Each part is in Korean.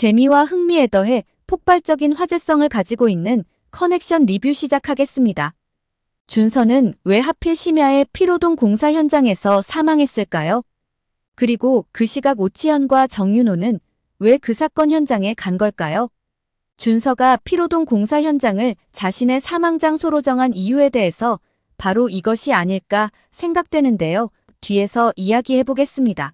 재미와 흥미에 더해 폭발적인 화제성을 가지고 있는 커넥션 리뷰 시작하겠습니다. 준서는 왜 하필 심야의 피로동 공사 현장에서 사망했을까요? 그리고 그 시각 오치현과 정윤호는 왜 그 사건 현장에 간 걸까요? 준서가 피로동 공사 현장을 자신의 사망 장소로 정한 이유에 대해서 바로 이것이 아닐까 생각되는데요. 뒤에서 이야기해 보겠습니다.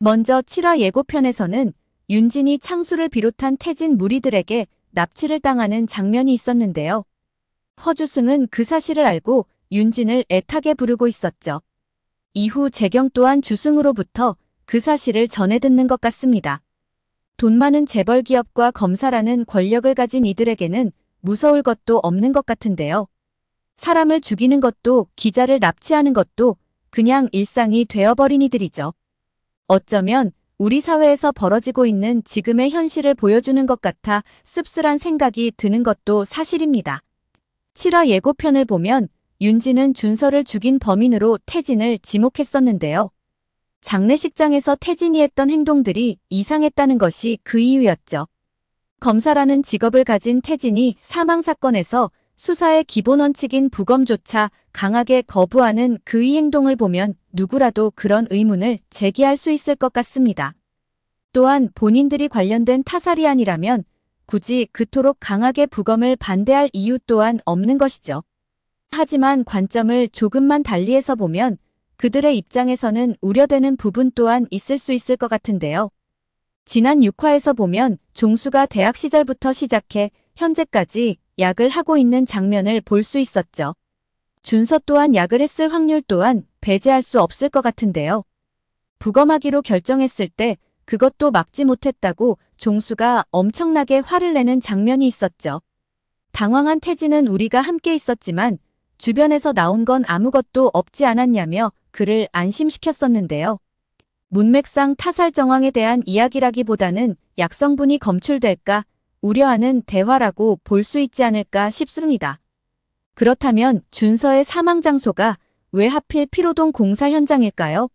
먼저 7화 예고편에서는 윤진이 창수를 비롯한 태진 무리들에게 납치를 당하는 장면이 있었는데요. 허주승은 그 사실을 알고 윤진을 애타게 부르고 있었죠. 이후 재경 또한 주승으로부터 그 사실을 전해 듣는 것 같습니다. 돈 많은 재벌 기업과 검사라는 권력을 가진 이들에게는 무서울 것도 없는 것 같은데요. 사람을 죽이는 것도 기자를 납치하는 것도 그냥 일상이 되어버린 이들이죠. 어쩌면 우리 사회에서 벌어지고 있는 지금의 현실을 보여주는 것 같아 씁쓸한 생각이 드는 것도 사실입니다. 7화 예고편을 보면 윤진은 준서를 죽인 범인으로 태진을 지목했었는데요. 장례식장에서 태진이 했던 행동들이 이상했다는 것이 그 이유였죠. 검사라는 직업을 가진 태진이 사망 사건에서 수사의 기본 원칙인 부검조차 강하게 거부하는 그의 행동을 보면 누구라도 그런 의문을 제기할 수 있을 것 같습니다. 또한 본인들이 관련된 타살이 아니라면 굳이 그토록 강하게 부검을 반대할 이유 또한 없는 것이죠. 하지만 관점을 조금만 달리해서 보면 그들의 입장에서는 우려되는 부분 또한 있을 수 있을 것 같은데요. 지난 6화에서 보면 종수가 대학 시절부터 시작해 현재까지 약을 하고 있는 장면을 볼 수 있었죠. 준서 또한 약을 했을 확률 또한 배제할 수 없을 것 같은데요. 부검하기로 결정했을 때 그것도 막지 못했다고 종수가 엄청나게 화를 내는 장면이 있었죠. 당황한 태진은 우리가 함께 있었지만 주변에서 나온 건 아무것도 없지 않았냐며 그를 안심시켰었는데요. 문맥상 타살 정황에 대한 이야기라기보다는 약성분이 검출될까 우려하는 대화라고 볼 수 있지 않을까 싶습니다. 그렇다면 준서의 사망 장소가 왜 하필 피로동 공사 현장일까요?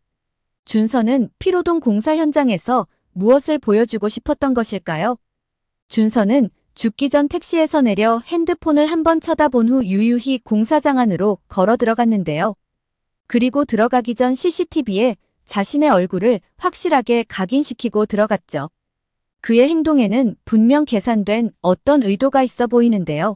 준서는 피로동 공사 현장에서 무엇을 보여주고 싶었던 것일까요? 준서는 죽기 전 택시에서 내려 핸드폰을 한번 쳐다본 후 유유히 공사장 안으로 걸어 들어갔는데요. 그리고 들어가기 전 CCTV에 자신의 얼굴을 확실하게 각인시키고 들어갔죠. 그의 행동에는 분명 계산된 어떤 의도가 있어 보이는데요.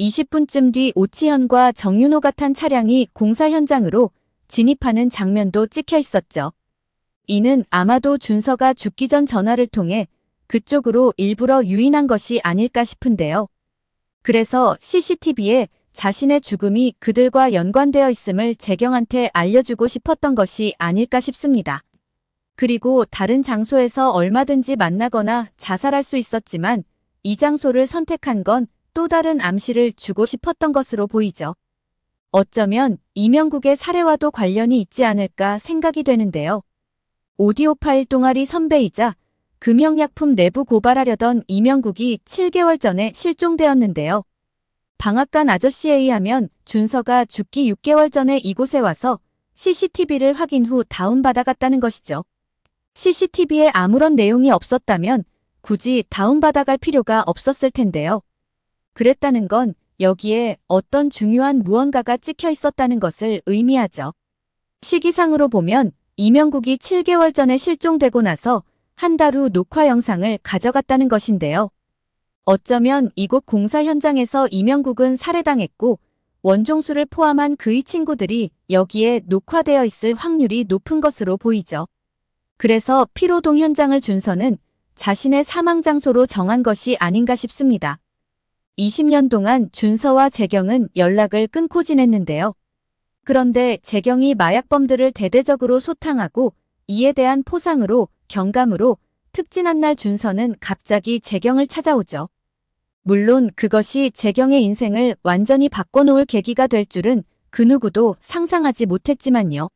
20분쯤 뒤 오치현과 정윤호가 탄 차량이 공사 현장으로 진입하는 장면도 찍혀 있었죠. 이는 아마도 준서가 죽기 전 전화를 통해 그쪽으로 일부러 유인한 것이 아닐까 싶은데요. 그래서 CCTV에 자신의 죽음이 그들과 연관되어 있음을 재경한테 알려주고 싶었던 것이 아닐까 싶습니다. 그리고 다른 장소에서 얼마든지 만나거나 자살할 수 있었지만 이 장소를 선택한 건 또 다른 암시를 주고 싶었던 것으로 보이죠. 어쩌면 이명국의 사례와도 관련이 있지 않을까 생각이 되는데요. 오디오 파일 동아리 선배이자 금형약품 내부 고발하려던 이명국이 7개월 전에 실종되었는데요. 방앗간 아저씨에 의하면 준서가 죽기 6개월 전에 이곳에 와서 CCTV를 확인 후 다운받아갔다는 것이죠. CCTV에 아무런 내용이 없었다면 굳이 다운받아갈 필요가 없었을 텐데요. 그랬다는 건 여기에 어떤 중요한 무언가가 찍혀 있었다는 것을 의미하죠. 시기상으로 보면 이명국이 7개월 전에 실종되고 나서 한 달 후 녹화 영상을 가져갔다는 것인데요. 어쩌면 이곳 공사 현장에서 이명국은 살해당했고 원종수를 포함한 그의 친구들이 여기에 녹화되어 있을 확률이 높은 것으로 보이죠. 그래서 피로동 현장을 준서는 자신의 사망 장소로 정한 것이 아닌가 싶습니다. 20년 동안 준서와 재경은 연락을 끊고 지냈는데요. 그런데 재경이 마약범들을 대대적으로 소탕하고 이에 대한 포상으로 경감으로 특진한 날 준서는 갑자기 재경을 찾아오죠. 물론 그것이 재경의 인생을 완전히 바꿔놓을 계기가 될 줄은 그 누구도 상상하지 못했지만요.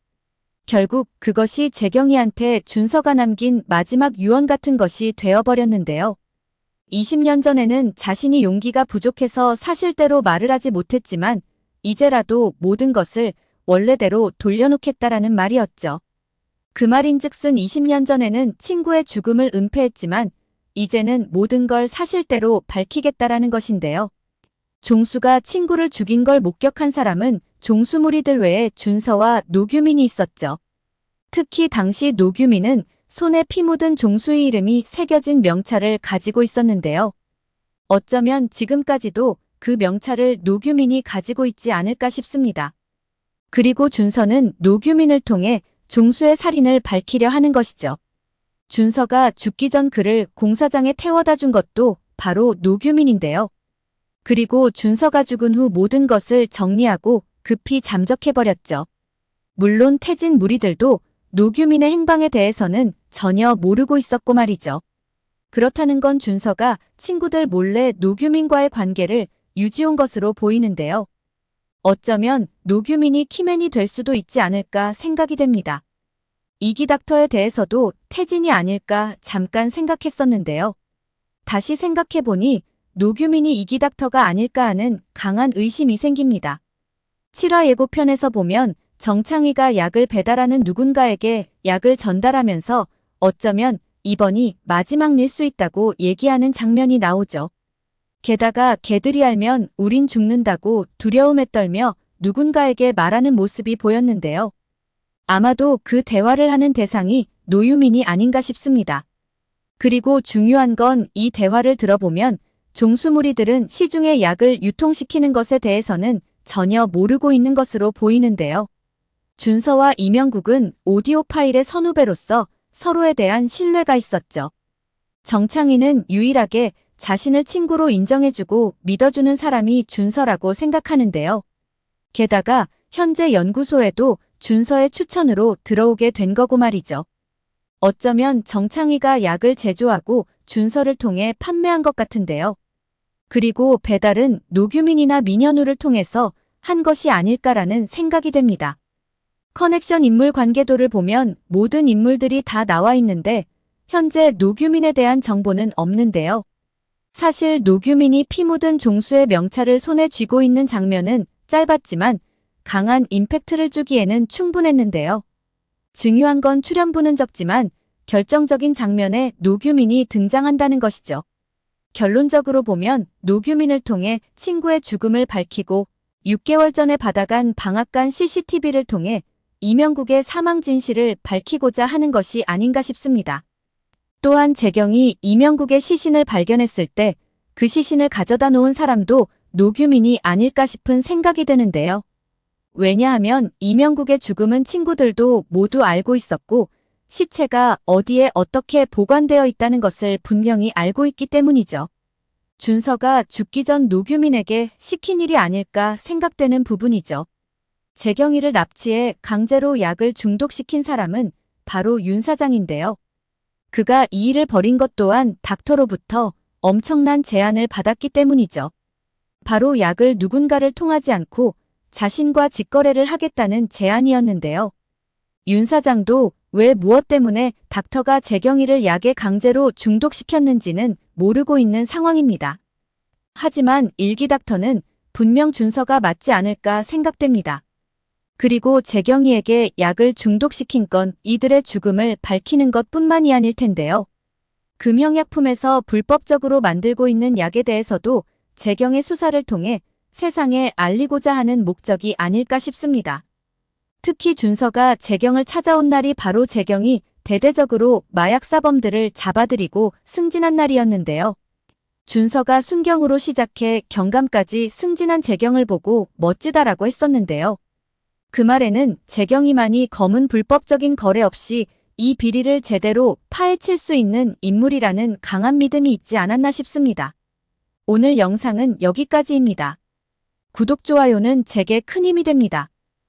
결국 그것이 재경이한테 준서가 남긴 마지막 유언 같은 것이 되어버렸는데요. 20년 전에는 자신이 용기가 부족해서 사실대로 말을 하지 못했지만 이제라도 모든 것을 원래대로 돌려놓겠다라는 말이었죠. 그 말인 즉슨 20년 전에는 친구의 죽음을 은폐했지만 이제는 모든 걸 사실대로 밝히겠다라는 것인데요. 종수가 친구를 죽인 걸 목격한 사람은 종수 무리들 외에 준서와 노규민이 있었죠. 특히 당시 노규민은 손에 피 묻은 종수의 이름이 새겨진 명찰을 가지고 있었는데요. 어쩌면 지금까지도 그 명찰을 노규민이 가지고 있지 않을까 싶습니다. 그리고 준서는 노규민을 통해 종수의 살인을 밝히려 하는 것이죠. 준서가 죽기 전 그를 공사장에 태워다 준 것도 바로 노규민인데요. 그리고 준서가 죽은 후 모든 것을 정리하고 급히 잠적해버렸죠. 물론 태진 무리들도 노규민의 행방에 대해서는 전혀 모르고 있었고 말이죠. 그렇다는 건 준서가 친구들 몰래 노규민과의 관계를 유지한 것으로 보이는데요. 어쩌면 노규민이 키맨이 될 수도 있지 않을까 생각이 됩니다. 이기 닥터에 대해서도 태진이 아닐까 잠깐 생각했었는데요. 다시 생각해보니 노규민이 이기 닥터가 아닐까 하는 강한 의심이 생깁니다. 7화 예고편에서 보면 정창희가 약을 배달하는 누군가에게 약을 전달하면서 어쩌면 이번이 마지막 일 수 있다고 얘기하는 장면이 나오죠. 게다가 개들이 알면 우린 죽는다고 두려움에 떨며 누군가에게 말하는 모습이 보였는데요. 아마도 그 대화를 하는 대상이 노유민이 아닌가 싶습니다. 그리고 중요한 건 이 대화를 들어보면 종수무리들은 시중의 약을 유통시키는 것에 대해서는 전혀 모르고 있는 것으로 보이는데요. 준서와 이명국은 오디오 파일의 선후배로서 서로에 대한 신뢰가 있었죠. 정창희는 유일하게 자신을 친구로 인정해주고 믿어주는 사람이 준서라고 생각하는데요. 게다가 현재 연구소에도 준서의 추천으로 들어오게 된 거고 말이죠. 어쩌면 정창희가 약을 제조하고 준서를 통해 판매한 것 같은데요. 그리고 배달은 노규민이나 민현우를 통해서 한 것이 아닐까라는 생각이 됩니다. 커넥션 인물 관계도를 보면 모든 인물들이 다 나와 있는데 현재 노규민에 대한 정보는 없는데요. 사실 노규민이 피 묻은 종수의 명찰을 손에 쥐고 있는 장면은 짧았지만 강한 임팩트를 주기에는 충분했는데요. 중요한 건 출연부는 적지만 결정적인 장면에 노규민이 등장한다는 것이죠. 결론적으로 보면 노규민을 통해 친구의 죽음을 밝히고 6개월 전에 받아간 방앗간 CCTV를 통해 이명국의 사망 진실을 밝히고자 하는 것이 아닌가 싶습니다. 또한 재경이 이명국의 시신을 발견했을 때 그 시신을 가져다 놓은 사람도 노규민이 아닐까 싶은 생각이 드는데요. 왜냐하면 이명국의 죽음은 친구들도 모두 알고 있었고 시체가 어디에 어떻게 보관되어 있다는 것을 분명히 알고 있기 때문이죠. 준서가 죽기 전 노규민에게 시킨 일이 아닐까 생각되는 부분이죠. 재경이를 납치해 강제로 약을 중독시킨 사람은 바로 윤 사장인데요. 그가 이 일을 벌인 것 또한 닥터로부터 엄청난 제안을 받았기 때문이죠. 바로 약을 누군가를 통하지 않고 자신과 직거래를 하겠다는 제안이었는데요. 윤 사장도 왜 무엇 때문에 닥터가 재경이를 약에 강제로 중독시켰는지는 모르고 있는 상황입니다. 하지만 일기 닥터는 분명 준서가 맞지 않을까 생각됩니다. 그리고 재경이에게 약을 중독시킨 건 이들의 죽음을 밝히는 것 뿐만이 아닐 텐데요. 금형약품에서 불법적으로 만들고 있는 약에 대해서도 재경의 수사를 통해 세상에 알리고자 하는 목적이 아닐까 싶습니다. 특히 준서가 재경을 찾아온 날이 바로 재경이 대대적으로 마약 사범들을 잡아들이고 승진한 날이었는데요. 준서가 순경으로 시작해 경감까지 승진한 재경을 보고 멋지다라고 했었는데요. 그 말에는 재경이만이 검은 불법적인 거래 없이 이 비리를 제대로 파헤칠 수 있는 인물이라는 강한 믿음이 있지 않았나 싶습니다. 오늘 영상은 여기까지입니다. 구독, 좋아요는 제게 큰 힘이 됩니다.